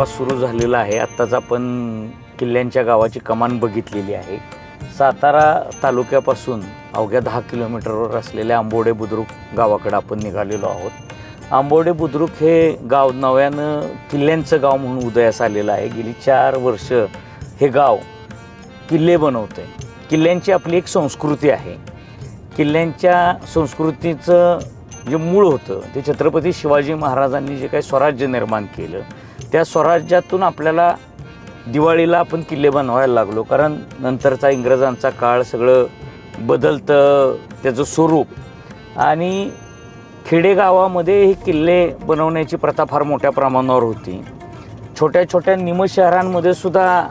प्रवास सुरू झालेला आहे. आत्ताच आपण किल्ल्यांच्या गावाची कमान बघितलेली आहे. सातारा तालुक्यापासून अवघ्या दहा किलोमीटरवर असलेल्या आंबोडे बुद्रुक गावाकडे आपण निघालेलो आहोत. आंबोडे बुद्रुक हे गाव नव्यानं किल्ल्यांचं गाव म्हणून उदयास आलेलं आहे. गेली चार वर्ष हे गाव किल्ले बनवतं आहे किल्ल्यांची आपली एक संस्कृती आहे. किल्ल्यांच्या संस्कृतीचं जे मूळ होतं ते छत्रपती शिवाजी महाराजांनी जे काही स्वराज्य निर्माण केलं त्या स्वराज्यातून आपल्याला दिवाळीला आपण किल्ले बनवायला लागलो. कारण नंतरचा इंग्रजांचा काळ सगळं बदलतं त्याचं स्वरूप. आणि खेडेगावामध्ये हे किल्ले बनवण्याची प्रथा फार मोठ्या प्रमाणावर होती. छोट्या छोट्या निमशहरांमध्ये सुद्धा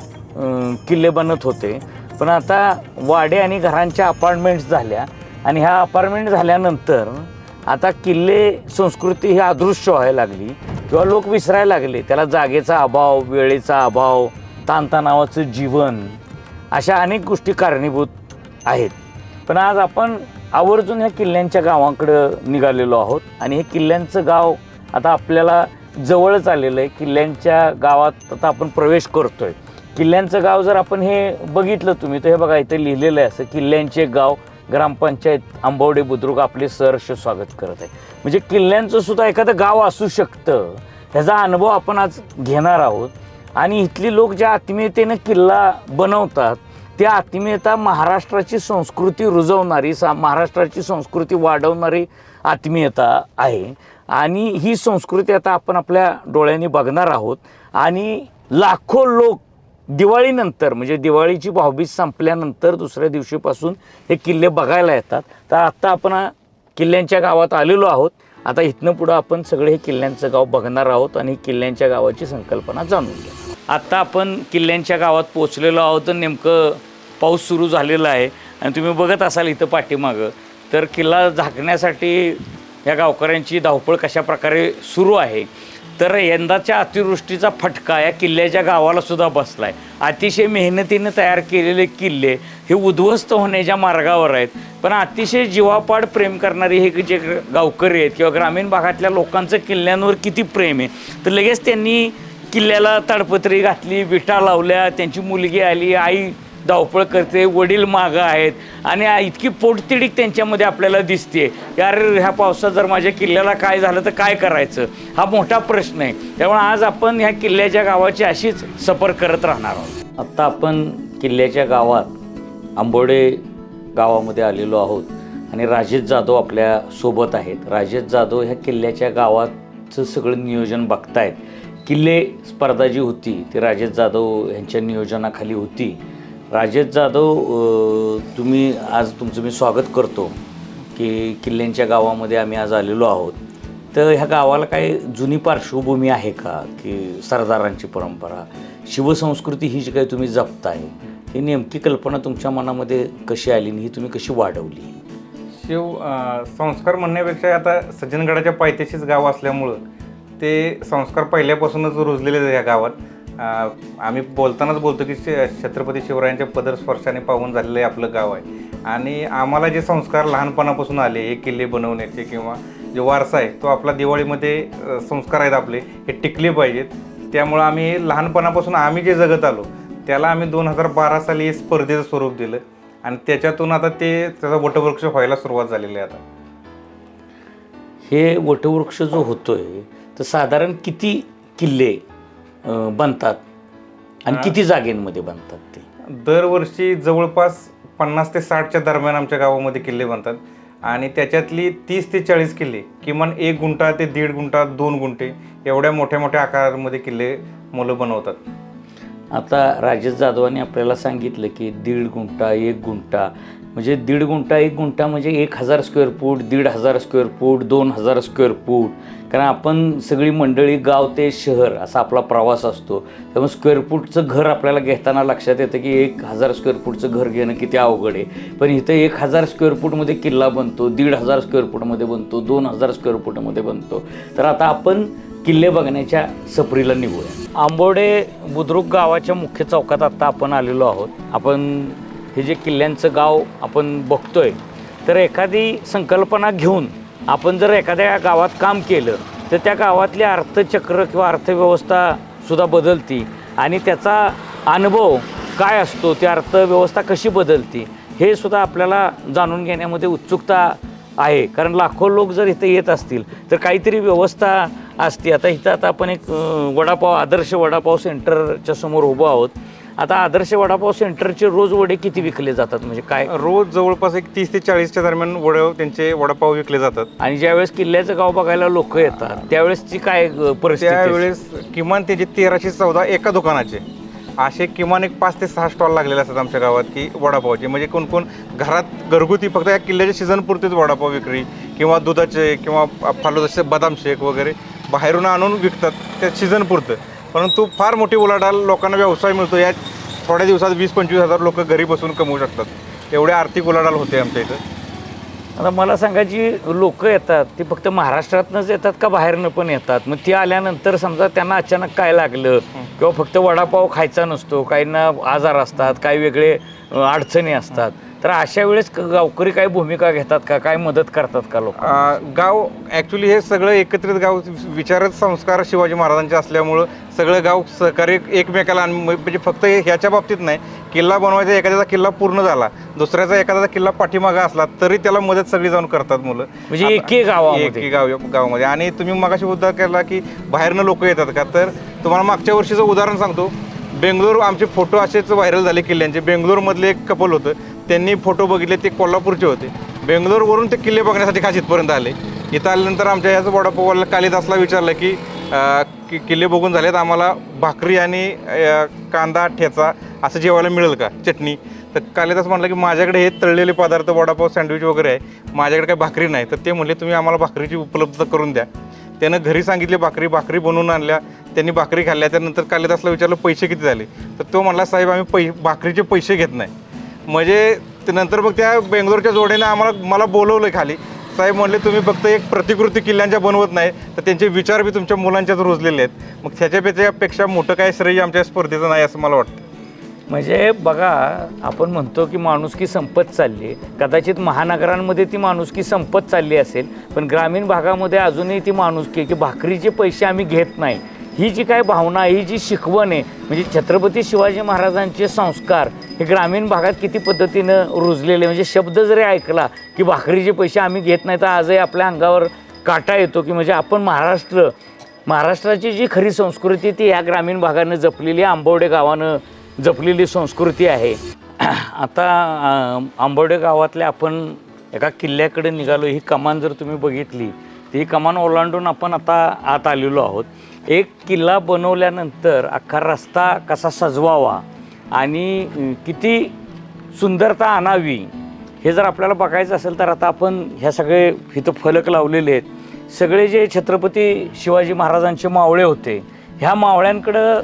किल्ले बनत होते. पण आता वाडे आणि घरांच्या अपार्टमेंट्स झाल्या. आणि ह्या अपार्टमेंट झाल्यानंतर आता किल्ले संस्कृती ही अदृश्य व्हायला लागली. किंवा लोक विसरायला लागले त्याला जागेचा अभाव वेळेचा अभाव ताणतणावाचं जीवन अशा अनेक गोष्टी कारणीभूत आहेत. पण आज आपण आवर्जून ह्या किल्ल्यांच्या गावाकडं निघालेलो आहोत आणि हे किल्ल्यांचं गाव आता आपल्याला जवळच आलेलं आहे. किल्ल्यांच्या गावात आता आपण प्रवेश करतोय. किल्ल्यांचं गाव जर आपण हे बघितलं तुम्ही तर हे बघा इथे लिहिलेलं आहे असं किल्ल्यांचे गाव ग्रामपंचायत आंबवडे बुद्रुक आपले सहर्ष स्वागत करत आहे. म्हणजे किल्ल्यांचं सुद्धा एखादं गाव असू शकतं. ह्याचा अनुभव आपण आज घेणार आहोत. आणि इथली लोक ज्या आत्मीयतेनं किल्ला बनवतात त्या आत्मीयता महाराष्ट्राची संस्कृती रुजवणारी सा महाराष्ट्राची संस्कृती वाढवणारी आत्मीयता आहे. आणि ही संस्कृती आता आपण आपल्या डोळ्यांनी बघणार आहोत. आणि लाखो लोक दिवाळीनंतर म्हणजे दिवाळीची भावबीज संपल्यानंतर दुसऱ्या दिवशीपासून हे किल्ले बघायला येतात. तर आत्ता आपण किल्ल्यांच्या गावात आलेलो आहोत. आता इथनं पुढं आपण सगळे हे किल्ल्यांचं गाव बघणार आहोत आणि किल्ल्यांच्या गावाची संकल्पना जाणून घ्या आत्ता आपण किल्ल्यांच्या गावात पोचलेलो आहोत तर नेमकं पाऊस सुरू झालेला आहे. आणि तुम्ही बघत असाल इथं पाठीमागं. तर किल्ला झाकण्यासाठी या गावकऱ्यांची धावपळ कशा प्रकारे सुरू आहे? तर यंदाच्या अतिवृष्टीचा फटका या किल्ल्याच्या गावाला सुद्धा बसला आहे अतिशय मेहनतीनं तयार केलेले किल्ले हे उद्ध्वस्त होण्याच्या मार्गावर आहेत. पण अतिशय जीवापाड प्रेम करणारे हे जे गावकरी आहेत किंवा ग्रामीण भागातल्या लोकांचं किल्ल्यांवर किती प्रेम आहे तर लगेच त्यांनी किल्ल्याला ताडपत्री घातली विटा लावल्या त्यांची मुलगी आली आई धावपळ करते वडील मागं आहेत आणि इतकी पोटतिडीक त्यांच्यामध्ये आपल्याला दिसते यार ह्या पावसात जर माझ्या किल्ल्याला काय झालं तर काय करायचं? हा मोठा प्रश्न आहे. त्यामुळे आज आपण ह्या किल्ल्याच्या गावाची अशीच सफर करत राहणार आहोत. आत्ता आपण किल्ल्याच्या गावात आंबोडे गावामध्ये आलेलो आहोत आणि राजेश जाधव आपल्यासोबत आहेत. राजेश जाधव ह्या किल्ल्याच्या गावाचं सगळं नियोजन बघतायत. किल्ले स्पर्धा जी होती ती राजेश जाधव यांच्या नियोजनाखाली होती. राजेश जाधव तुम्ही आज तुमचं मी स्वागत करतो की किल्ल्यांच्या गावामध्ये आम्ही आज आलेलो आहोत. तर ह्या गावाला काही जुनी पार्श्वभूमी आहे का? की सरदारांची परंपरा शिवसंस्कृती ही जी काही तुम्ही जपताय ही नेमकी कल्पना तुमच्या मनामध्ये कशी आली आणि ही तुम्ही कशी वाढवली? शिव संस्कार म्हणण्यापेक्षा आता सज्जनगडाच्या पायथ्याशीच गाव असल्यामुळं ते संस्कार पहिल्यापासूनच रुजलेले आहेत या गावात. आम्ही बोलतानाच बोलतो की छत्रपती शिवरायांच्या पदर स्पर्शाने पाहून झालेलं आहे आपलं गाव आहे. आणि आम्हाला जे संस्कार लहानपणापासून आले हे किल्ले बनवण्याचे किंवा जे वारसा आहे तो आपला दिवाळीमध्ये संस्कार आहेत आपले हे टिकले पाहिजेत. त्यामुळं आम्ही लहानपणापासून आम्ही जे जगत आलो त्याला आम्ही दोन हजार बारा साली हे स्पर्धेचं स्वरूप दिलं. आणि त्याच्यातून आता ते त्याचा वटवृक्ष व्हायला सुरुवात झालेली आहे आता. हे वटवृक्ष जो होतोय तर साधारण किती किल्ले अ, बनतात. आणि किती जागेंमध्ये बनतात ते? दरवर्षी जवळपास पन्नास ते साठच्या दरम्यान आमच्या गावामध्ये किल्ले बनतात. आणि त्याच्यातली तीस ते चाळीस किल्ले किमान एक गुंठा ते दीड गुंठा दोन गुंठे एवढ्या मोठ्या मोठ्या आकारामध्ये किल्ले मुलं बनवतात. आता राजेश जाधवांनी आपल्याला सांगितलं की दीड गुंठा एक गुंठा म्हणजे दीड गुंठा एक गुंठा म्हणजे एक हजार स्क्वेअर फूट दीड हजार स्क्वेअर फूट दोन हजार स्क्वेअर फूट कारण आपण सगळी मंडळी गाव ते शहर असा आपला प्रवास असतो. त्यामुळे स्क्वेअर फूटचं घर आपल्याला घेताना लक्षात येतं की एक हजार स्क्वेअर फूटचं घर घेणं किती अवघड आहे. पण इथं एक हजार स्क्वेअर फूटमध्ये किल्ला बनतो दीड हजार स्क्वेअर फूटमध्ये बनतो दोन हजार स्क्वेअर फूटमध्ये बनतो. तर आता आपण किल्ले बघण्याच्या सफरीला निघूया. आंबोडे बुद्रुक गावाच्या मुख्य चौकात आत्ता आपण आलेलो आहोत. आपण हे जे किल्ल्यांचं गाव आपण बघतोय तर एखादी संकल्पना घेऊन आपण जर एखाद्या गावात काम केलं तर त्या गावातली अर्थचक्र किंवा अर्थव्यवस्था सुद्धा बदलती आणि त्याचा अनुभव काय असतो ती अर्थव्यवस्था कशी बदलती हे सुद्धा आपल्याला जाणून घेण्यामध्ये उत्सुकता आहे. कारण लाखो लोक जर इथं येत असतील तर काहीतरी व्यवस्था असते. आता इथं आता आपण एक वडापाव आदर्श वडापाव सेंटरच्या समोर उभं आहोत. आता आदर्श वडापाव सेंटरचे रोज वडे किती विकले जातात? म्हणजे काय? रोज जवळपास एक तीस ते चाळीसच्या दरम्यान वडे त्यांचे वडापाव विकले जातात. आणि ज्यावेळेस किल्ल्याचं गाव बघायला लोक येतात त्यावेळेसची काय परिस्थिती? असते? त्यावेळेस किमान त्याचे तेराशे चौदा एका दुकानाचे असे किमान एक पाच ते सहा स्टॉल लागलेले असतात आमच्या गावात की वडापावचे. म्हणजे कोण कोण घरात घरगुती फक्त या किल्ल्याच्या सीझन पुरतेच वडापाव विक्री किंवा दुधाचे किंवा फालुदाचे बदाम शेक वगैरे बाहेरून आणून विकतात त्या सीझन पुरतं फार मोठी उलाढाल लोकांना व्यवसाय मिळतो. या थोड्या दिवसात वीस पंचवीस हजार लोक घरी बसून कमवू शकतात. एवढे आर्थिक उलाढाल होते आमच्या इथं. आता मला सांगा जी लोक येतात ती फक्त महाराष्ट्रातनंच येतात का बाहेरनं पण येतात? मग ती आल्यानंतर समजा त्यांना अचानक काय लागलं? किंवा फक्त वडापाव खायचा नसतो काहींना आजार असतात काही वेगळे अडचणी असतात. तर अशा वेळेस गावकरी काय भूमिका घेतात का? काय मदत करतात का लोक? गाव ॲक्च्युली हे सगळं एकत्रित गाव विचारत संस्कार शिवाजी महाराजांचे असल्यामुळं सगळं गाव सहकार्य एकमेकाला म्हणजे फक्त हे ह्याच्या बाबतीत नाही. किल्ला बनवायचा एखाद्याचा किल्ला पूर्ण झाला दुसऱ्याचा एखाद्याचा किल्ला पाठीमागा असला तरी त्याला मदत सगळी जाऊन करतात मुलं. म्हणजे आता- एकी गावामध्ये. एकी गाव गावामध्ये. आणि तुम्ही मगाशी मुद्दा केला की बाहेरनं लोक येतात का? तर तुम्हाला मागच्या वर्षीचं उदाहरण सांगतो. बेंगलोर आमचे फोटो असेच व्हायरल झाले किल्ल्यांचे. बेंगलोरमधले एक कपल होतं. त्यांनी फोटो बघितले ते कोल्हापूरचे होते. बेंगलोरवरून ते किल्ले बघण्यासाठी खास इथपर्यंत आले. इथं आल्यानंतर आमच्या ह्याच वडापावला कालिदासला विचारलं की कि किल्ले बघून झालेत आम्हाला भाकरी आणि कांदा ठेचा असं जेवायला मिळेल का? चटणी. तर कालिदास म्हटलं की माझ्याकडे हे तळलेले पदार्थ वडापाव सँडविच वगैरे आहे. माझ्याकडे काही भाकरी नाही. तर ते म्हणले तुम्ही आम्हाला भाकरीची उपलब्ध करून द्या. त्यानं घरी सांगितली भाकरी भाकरी बनवून आणल्या. त्यांनी भाकरी खाल्ल्या. त्यानंतर कालिदासला विचारलं पैसे किती झाले? तर तो म्हणला साहेब आम्ही पै भाकरीचे पैसे घेत नाही. म्हणजे ते नंतर मग त्या बेंगलोरच्या जोडीने आम्हाला मला बोलवलं खाली. साहेब म्हणले तुम्ही फक्त एक प्रतिकृती किल्ल्यांच्या बनवत नाही तर त्यांचे विचार बी तुमच्या मुलांच्याच रुजलेले आहेत. मग त्याच्यापेक्षा मोठं काय श्रेय आमच्या स्पर्धेचं नाही असं मला वाटतं. म्हणजे बघा आपण म्हणतो की माणुसकी संपत चालली आहे. कदाचित महानगरांमध्ये ती माणुसकी संपत चालली असेल पण ग्रामीण भागामध्ये अजूनही ती माणुसकी आहे की भाकरीचे पैसे आम्ही घेत नाही ही जी काय भावना ही जी शिकवण आहे म्हणजे छत्रपती शिवाजी महाराजांचे संस्कार हे ग्रामीण भागात किती पद्धतीनं रुजलेले म्हणजे शब्द जरी ऐकला की भाकरीचे पैसे आम्ही घेत नाही तर आजही आपल्या अंगावर काटा येतो की म्हणजे आपण महाराष्ट्र महाराष्ट्राची जी खरी संस्कृती ती ह्या ग्रामीण भागानं जपलेली आंबवडे गावानं जपलेली संस्कृती आहे. आता आंबोडे गावातल्या आपण एका किल्ल्याकडे निघालो ही कमान जर तुम्ही बघितली ती कमान ओलांडून आपण आता आत आलेलो आहोत. एक किल्ला बनवल्यानंतर अख्खा रस्ता कसा सजवावा आणि किती सुंदरता आणावी हे जर आपल्याला बघायचं असेल तर आता आपण ह्या सगळे इथं फलक लावलेले आहेत. सगळे जे छत्रपती शिवाजी महाराजांचे मावळे होते ह्या मावळ्यांकडं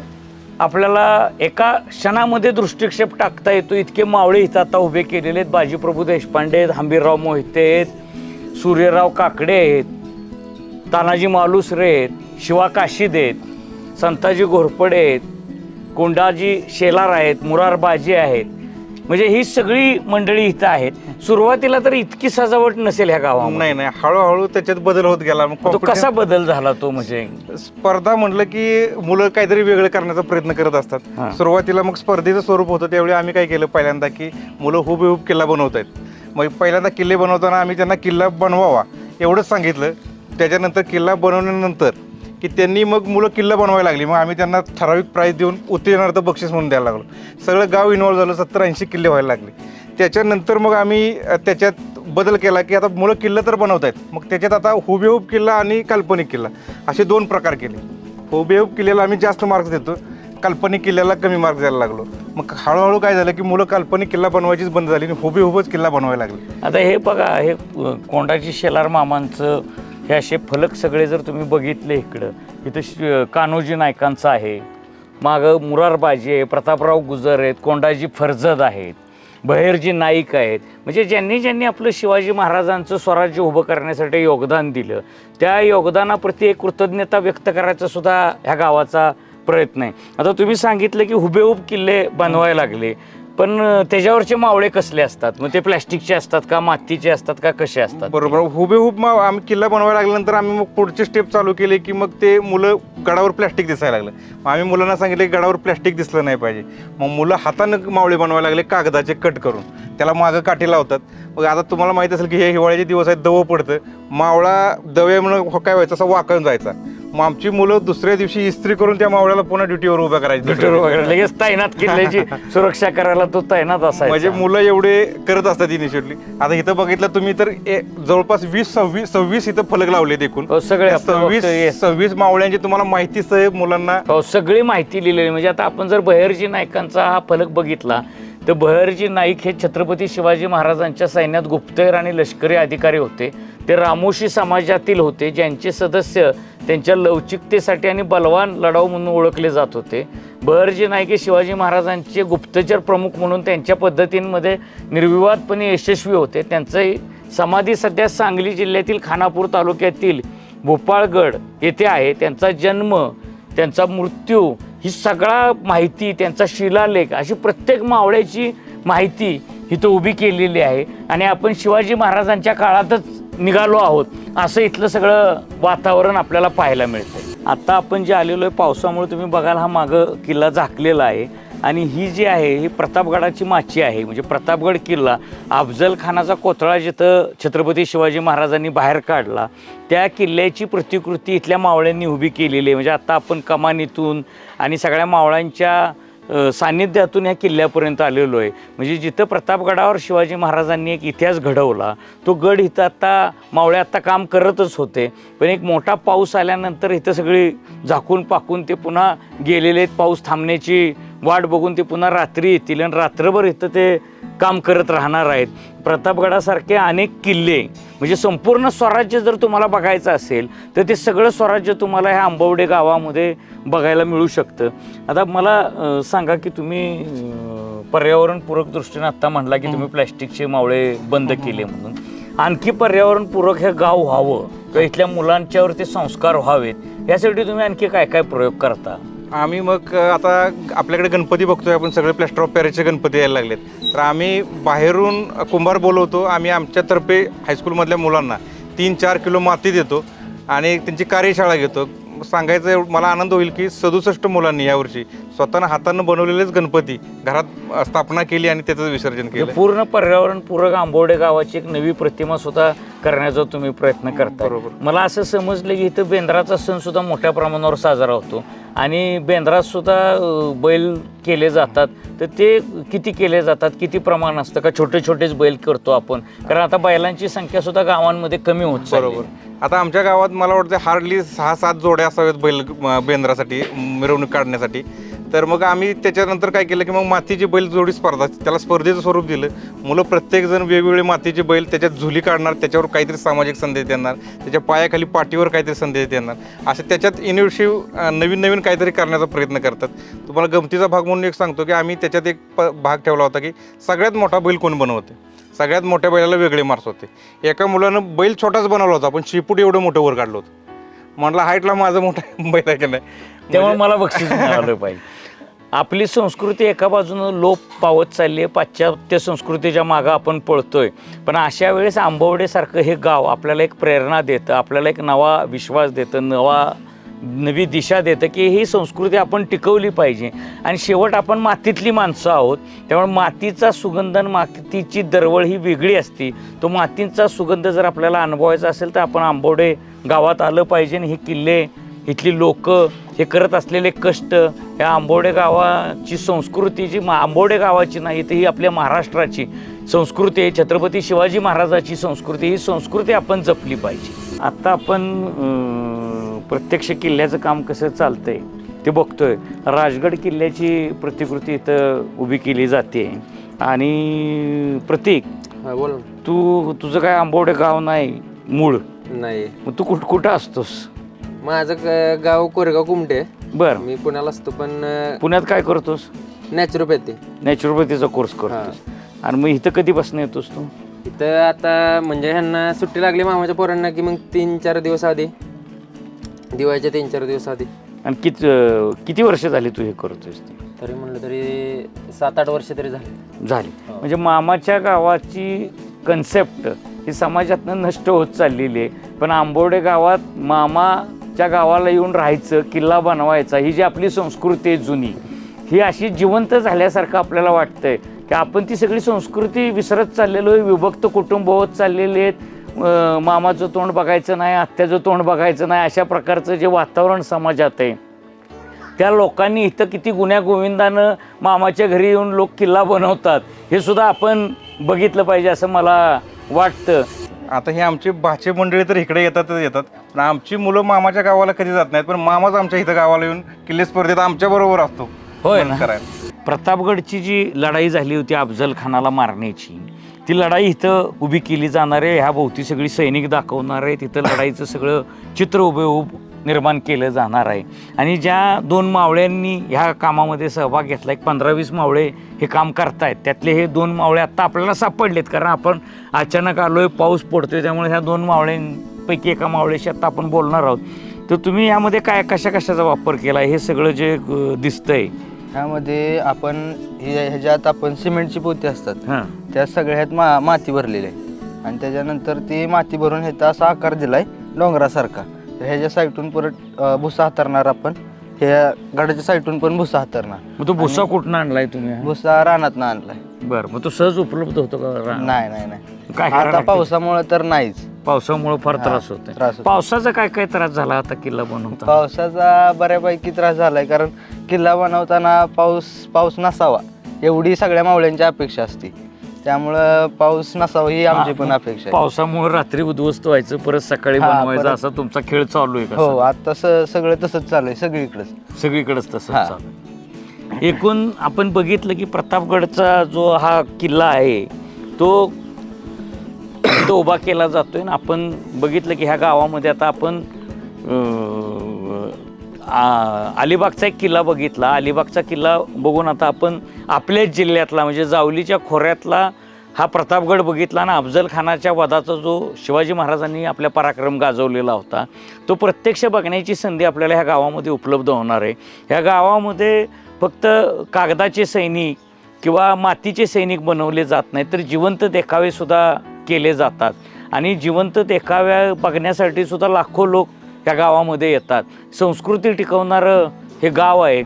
आपल्याला एका क्षणामध्ये दृष्टिक्षेप टाकता येतो. इतके मावळे इथं आता उभे केलेले आहेत. बाजीप्रभू देशपांडे आहेत हंबीरराव मोहिते आहेत सूर्यराव काकडे आहेत तानाजी मालुसरे आहेत शिवा काशीद आहेत संताजी घोरपडे आहेत कोंडाजी शेलार आहेत मुरारबाजी आहेत म्हणजे ही सगळी मंडळी इथं आहेत. सुरुवातीला तर इतकी सजावट नसेल ह्या गावामध्ये. नाही नाही हळूहळू त्याच्यात बदल होत गेला. मग तो कसा बदल झाला तो म्हणजे? स्पर्धा म्हटलं की मुलं काहीतरी वेगळं करण्याचा प्रयत्न करत. असतात. सुरुवातीला मग स्पर्धेचं स्वरूप होतं त्यावेळी आम्ही काय केलं पहिल्यांदा की मुलं हुबेहूब किल्ला बनवत आहेत मग पहिल्यांदा किल्ले बनवताना आम्ही त्यांना किल्ला बनवावा एवढंच सांगितलं. त्याच्यानंतर किल्ला बनवल्यानंतर की त्यांनी मग मुलं किल्ला बनवायला लागली. मग आम्ही त्यांना ठराविक प्राईज देऊन उत्तीर्णार्थ बक्षीस म्हणून द्यायला लागलो. सगळं गाव इन्व्हॉल्व झालं सत्तर ऐंशी किल्ले व्हायला लागले. त्याच्यानंतर मग आम्ही त्याच्यात बदल केला की आता मुलं किल्ला तर बनवत आहेत मग त्याच्यात आता हुबेहूब किल्ला आणि काल्पनिक किल्ला असे दोन प्रकार केले. हुबेहूब किल्ल्याला आम्ही जास्त मार्क्स देतो काल्पनिक किल्ल्याला कमी मार्क्स द्यायला लागलो. मग हळूहळू काय झालं की मुलं काल्पनिक किल्ला बनवायचीच बंद झाली आणि हुबेहूबच किल्ला बनवायला लागले. आता हे बघा हे कोंडाची शेलार मामांचं हे असे फलक सगळे जर तुम्ही बघितले इकडं इथं श- कान्होजी नायकांचं आहे. मागं मुरारबाजी आहे प्रतापराव गुजर आहेत कोंडाजी फरजद आहेत बहेरजी नाईक आहेत. म्हणजे ज्यांनी ज्यांनी आपलं शिवाजी महाराजांचं स्वराज्य उभं करण्यासाठी योगदान दिलं त्या योगदानाप्रती एक कृतज्ञता व्यक्त करायचा सुद्धा ह्या गावाचा प्रयत्न आहे. आता तुम्ही सांगितलं की हुबेहूब किल्ले बनवायला लागले. पण त्याच्यावरचे मावळे कसले असतात? मग ते प्लॅस्टिकचे असतात का मातीचे असतात का कसे असतात? बरोबर. हुबेहूब मग आम्ही किल्ला बनवायला लागल्यानंतर आम्ही मग पुढचे स्टेप चालू केले की मग ते मुलं गडावर प्लॅस्टिक दिसायला लागलं. मग आम्ही मुलांना सांगितलं की गडावर प्लॅस्टिक दिसलं नाही पाहिजे. मग मुलं हातानं मावळे बनवायला लागले कागदाचे कट करून. त्याला मागं काठी लावतात. मग आता तुम्हाला माहीत असेल की हे हिवाळ्याचे दिवस आहेत दव पडतं. मावळा दव्यामुळं हो काय व्हायचं? असं वाकून जायचा. मग आमची मुलं दुसऱ्या दिवशी इस्त्री करून त्या मावळ्याला पुन्हा ड्युटीवर उभ्या करायची. गटर वगैरे लगेच तैनात किल्ल्याची सुरक्षा करायला तो तैनात म्हणजे असायचा मुलं एवढे करत असतात इनिशियटली आता इथं बघितलं तुम्ही तर ए- जवळपास वीस सव्वीस सव्वीस इथं फलक लावले देखून हो, सगळे सव्वीस बघतोय. सव्वीस मावळ्यांची तुम्हाला माहिती सह मुलांना हो सगळी माहिती लिहिलेली. म्हणजे आता आपण जर बहिर्जी नायकांचा हा फलक बघितला तर बहिर्जी नाईक हे छत्रपती शिवाजी महाराजांच्या सैन्यात गुप्तहेर आणि लष्करी अधिकारी होते. ते रामोशी समाजातील होते ज्यांचे सदस्य त्यांच्या लवचिकतेसाठी आणि बलवान लढाऊ म्हणून ओळखले जात होते. बहरजी नाईक हे शिवाजी महाराजांचे गुप्तचर प्रमुख म्हणून त्यांच्या पद्धतींमध्ये निर्विवादपणे यशस्वी होते. त्यांचंही समाधी सध्या सांगली जिल्ह्यातील खानापूर तालुक्यातील भोपाळगड येथे आहे. त्यांचा जन्म त्यांचा मृत्यू ही सगळा माहिती त्यांचा शिलालेख अशी प्रत्येक मावळ्याची माहिती इथं उभी केलेली आहे. आणि आपण शिवाजी महाराजांच्या काळातच निघालो आहोत असं इथलं सगळं वातावरण आपल्याला पाहायला मिळतं आता आपण जे आलेलो आहे पावसामुळे तुम्ही बघाल हा मागं किल्ला झाकलेला आहे. आणि ही जी आहे ही प्रतापगडाची माची आहे. म्हणजे प्रतापगड किल्ला अफजल खानाचा कोथळा जिथं छत्रपती शिवाजी महाराजांनी बाहेर काढला त्या किल्ल्याची प्रतिकृती इथल्या मावळ्यांनी उभी केलेली आहे. म्हणजे आता आपण कमानीतून आणि सगळ्या मावळांच्या सान्निध्यातून या किल्ल्यापर्यंत आलेलो आहे. म्हणजे जिथं प्रतापगडावर शिवाजी महाराजांनी एक इतिहास घडवला तो गड इथं आत्ता मावळे आत्ता काम करतच होते. पण एक मोठा पाऊस आल्यानंतर इथं सगळी झाकून पाकून ते पुन्हा गेलेले आहेत. पाऊस थांबण्याची वाट बघून ते पुन्हा रात्री येतील आणि रात्रभर इथं ते काम करत राहणार आहेत. प्रतापगडासारखे अनेक किल्ले म्हणजे संपूर्ण स्वराज्य जर तुम्हाला बघायचं असेल तर ते सगळं स्वराज्य तुम्हाला ह्या आंबवडे गावामध्ये बघायला मिळू शकतं. आता मला सांगा की तुम्ही पर्यावरणपूरक दृष्टीने आत्ता म्हणला की तुम्ही प्लॅस्टिकचे मावळे बंद केले म्हणून. आणखी पर्यावरणपूरक हे गाव व्हावं किंवा इथल्या मुलांच्यावरती संस्कार व्हावेत यासाठी तुम्ही आणखी काय काय प्रयोग करता? आम्ही मग आता आपल्याकडे गणपती बघतोय आपण सगळे प्लॅस्टर ऑफ पॅरिसचे गणपती यायला लागलेत. तर आम्ही बाहेरून कुंभार बोलवतो आम्ही आमच्यातर्फे हायस्कूलमधल्या मुलांना तीन चार किलो माती देतो आणि त्यांची कार्यशाळा घेतो. सांगायचं एवढं मला आनंद होईल की सदुसष्ट मुलांनी यावर्षी स्वतःनं हातानं बनवलेलेच गणपती. घरात स्थापना केली आणि त्याचं विसर्जन म्हणजे केलं. पूर्ण पर्यावरणपूरक आंबोडे गावाची एक नवी प्रतिमा सुद्धा करण्याचा तुम्ही प्रयत्न करता बरोबर. मला असं समजलं की इथं बेंद्राचा सण सुद्धा मोठ्या प्रमाणावर साजरा होतो. आणि बेंद्रात सुद्धा अं, बैल केले जातात. तर ते किती केले जातात? किती प्रमाण असतं? का छोटे छोटेच बैल करतो आपण? कारण आता बैलांची संख्या सुद्धा गावांमध्ये कमी होत आहे. बरोबर. आता आमच्या गावात मला वाटतं हार्डली सहा सात जोड्या असाव्यात बैल म, बेंद्रासाठी मिरवणूक काढण्यासाठी. तर मग आम्ही त्याच्यानंतर काय केलं की मग मातीची बैल जोडी स्पर्धा त्याला स्पर्धेचं स्वरूप दिलं. मुलं प्रत्येकजण वेगवेगळे मातीचे बैल त्याच्यात झुली काढणार त्याच्यावर काहीतरी सामाजिक संदेश देणार त्याच्या पायाखाली पाठीवर काहीतरी संदेश देणार. असे त्याच्यात इनिव्हेटिव्ह नवीन नवीन काहीतरी करण्याचा प्रयत्न करतात. तुम्हाला गमतीचा भाग म्हणून एक सांगतो की आम्ही त्याच्यात एक प भाग ठेवला होता की सगळ्यात मोठा बैल कोण बनवते? सगळ्यात मोठ्या बैलाला वेगळे मार्क्स होते. एका मुलानं बैल छोटाच बनवला होता पण शिपूट एवढं मोठं वर काढलं होतं. म्हटलं हाईटला माझं मोठा बैल आहे की नाही? त्यामुळे मला बक्षीस पाहिजे. आपली संस्कृती एका बाजूनं लोप पावत चालली आहे पाश्चात्य संस्कृतीच्या मागं आपण पळतोय. पण अशा वेळेस आंबवडेसारखं हे गाव आपल्याला एक प्रेरणा देतं आपल्याला एक नवा विश्वास देतं नवा नवी दिशा देतं की ही संस्कृती आपण टिकवली पाहिजे. आणि शेवट आपण मातीतली माणसं आहोत त्यामुळे मातीचा सुगंध आणि मातीची दरवळ ही वेगळी असते. तो मातीचा सुगंध जर आपल्याला अनुभवायचा असेल तर आपण आंबवडे गावात आलं पाहिजे आणि हे किल्ले इथली लोकं हे करत असलेले कष्ट या आंबोडे गावाची संस्कृती जी मा आंबोडे गावाची नाही तर ही आपल्या महाराष्ट्राची संस्कृती आहे. छत्रपती शिवाजी महाराजाची संस्कृती ही संस्कृती आपण जपली पाहिजे. आत्ता आपण प्रत्यक्ष किल्ल्याचं काम कसं चालतंय ते बघतोय. राजगड किल्ल्याची प्रतिकृती इथं उभी केली जाते. आणि प्रतीक बोल. तू तुझं काय आंबोडे गाव नाही मूळ? नाही. मग तू कुठ कुठं असतोस? माझं ग- गाव कोरेगाव कुमटे. बरं. मी पुण्याला असतो पण पुण्यात काय करतोस? नॅचरोपॅथी नॅचरोपॅथीचा कोर्स करतोस. आणि मग इथं कधीपासून येतोस तू? इथं आता म्हणजे ह्यांना सुट्टी लागली मामाच्या पोरांना की मग तीन चार दिवस आधी. दिवाळीच्या तीन चार दिवस आधी. आणि किती किती वर्ष झाली तू हे करतोयस ते? तरी म्हणलं तरी सात आठ वर्ष तरी झाले. झाली. हो. म्हणजे मामाच्या गावाची कन्सेप्ट ही समाजातनं नष्ट होत चाललेली आहे. पण आंबोडे गावात मामाच्या गावाला येऊन राहायचं किल्ला बनवायचा ही जी आपली संस्कृती आहे जुनी ही अशी जिवंत झाल्यासारखं आपल्याला वाटतंय की आपण ती सगळी संस्कृती विसरत चाललेलो आहे विभक्त कुटुंब होत चाललेले आहेत. मामाचं तोंड बघायचं नाही आत्याचं तोंड बघायचं नाही अशा प्रकारचं जे वातावरण समाजात आहे. त्या लोकांनी इथं किती गुण्यागोविंदानं मामाच्या घरी येऊन लोक किल्ला बनवतात हे सुद्धा आपण बघितलं पाहिजे असं मला वाटतं. आता हे आमचे भाचे मंडळी तर इकडे येतातच येतात. पण आमची मुलं मामाच्या गावाला कधी जात नाहीत पण मामाच आमच्या इथं गावाला येऊन किल्ले स्पर्धेत आमच्या बरोबर असतो. होय ना? करायला. प्रतापगडची जी लढाई झाली होती अफजल खानाला मारण्याची ती लढाई इथं उभी केली जाणार आहे. ह्या भोवती सगळी सैनिक दाखवणार आहे तिथं लढाईचं सगळं चित्र उभेऊब निर्माण केलं जाणार आहे. आणि ज्या दोन मावळ्यांनी ह्या कामामध्ये सहभाग घेतला एक पंधरा वीस मावळे हे काम करतायत त्यातले हे दोन मावळे आत्ता आपल्याला सापडलेत कारण आपण अचानक आलोय पाऊस पडतोय त्यामुळे ह्या दोन मावळ्यांपैकी एका मावळ्याशी आता आपण बोलणार आहोत. तर तुम्ही यामध्ये काय कशा कशाचा वापर केला हे सगळं जे दिसतंय. ह्यामध्ये आपण हे ह्याच्यात आपण सिमेंटची पोती असतात. हां. त्या सगळ्यात मा माती भरलेली आहे आणि त्याच्यानंतर ती माती भरून ह्याचा असा आकार दिलाय डोंगरासारखा. तर ह्याच्या साईडून परत अ, भुसा हातरणार आपण. ह्या गडाच्या साईडून पण भुसा हातरणार. मग तो भुसा कुठून आणलाय तुम्ही? भुसा रानात आणलाय. बरं मग तो सहज उपलब्ध होतो का रा- नाही नाही नाही. काय आता लागतं? पावसामुळे तर नाहीच. पावसामुळे फार त्रास होतोय. त्रास होतो. पावसाचा काय काय त्रास झाला आता किल्ला बनवता पावसाचा बऱ्यापैकी त्रास झालाय कारण किल्ला बनवताना पाऊस पाऊस नसावा एवढी सगळ्या मावळ्यांची अपेक्षा असते. त्यामुळं पाऊस नसावा ही आमची पण अपेक्षा आहे पावसामुळे रात्री उद्ध्वस्त व्हायचं परत सकाळी हा, बनवायचं परत- असा तुमचा खेळ चालू आहे हो का आता स- सगळं तसंच चालू आहे सगळीकडेच सगळीकडेच तसं हा. चालू आहे. एकूण आपण बघितलं की प्रतापगडचा जो हा किल्ला आहे तो तो उभा केला जातोय ना आपण बघितलं की ह्या गावामध्ये आता आपण अं, अलिबागचा एक किल्ला बघितला. अलिबागचा किल्ला बघून आता आपण आपल्याच जिल्ह्यातला म्हणजे जावलीच्या खोऱ्यातला हा प्रतापगड बघितला ना अफजल खानाच्या वधाचा जो शिवाजी महाराजांनी आपल्या पराक्रम गाजवलेला होता तो प्रत्यक्ष बघण्याची संधी आपल्याला ह्या गावामध्ये उपलब्ध होणार आहे. ह्या गावामध्ये फक्त कागदाचे सैनिक किंवा मातीचे सैनिक बनवले जात नाहीत तर जिवंत देखावेसुद्धा केले जातात. आणि जिवंत देखाव्या बघण्यासाठी सुद्धा लाखो लोक ह्या गावामध्ये येतात. संस्कृती टिकवणारं हे गाव आहे.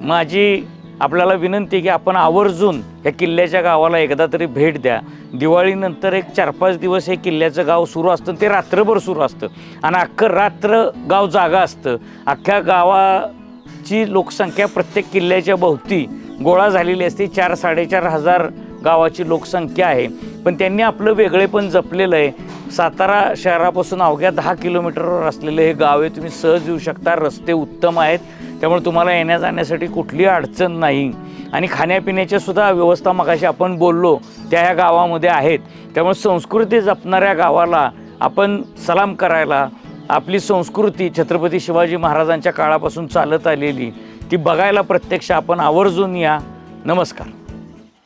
माझी आपल्याला विनंती आहे की आपण आवर्जून ह्या किल्ल्याच्या गावाला एकदा तरी भेट द्या. दिवाळीनंतर एक चार पाच दिवस हे किल्ल्याचं गाव सुरू असतं. ते रात्रभर सुरू असतं. आणि अख्खं रात्र गाव जागा असतं. अख्ख्या गावाची लोकसंख्या प्रत्येक किल्ल्याच्या भोवती गोळा झालेली असते. चार साडेचार हजार गावाची लोकसंख्या आहे. पण त्यांनी आपलं वेगळेपण जपलेलं आहे. सातारा शहरापासून अवघ्या दहा किलोमीटरवर असलेलं हे गाव आहे. तुम्ही सहज येऊ शकता. रस्ते उत्तम आहेत. त्यामुळे तुम्हाला येण्या जाण्यासाठी कुठलीही अडचण नाही. आणि खाण्यापिण्याच्या सुद्धा व्यवस्था मगाशी आपण बोललो त्या ह्या गावामध्ये आहेत. त्यामुळे संस्कृती जपणाऱ्या गावाला आपण सलाम करायला आपली संस्कृती छत्रपती शिवाजी महाराजांच्या काळापासून चालत आलेली ती बघायला प्रत्यक्ष आपण आवर्जून या. नमस्कार.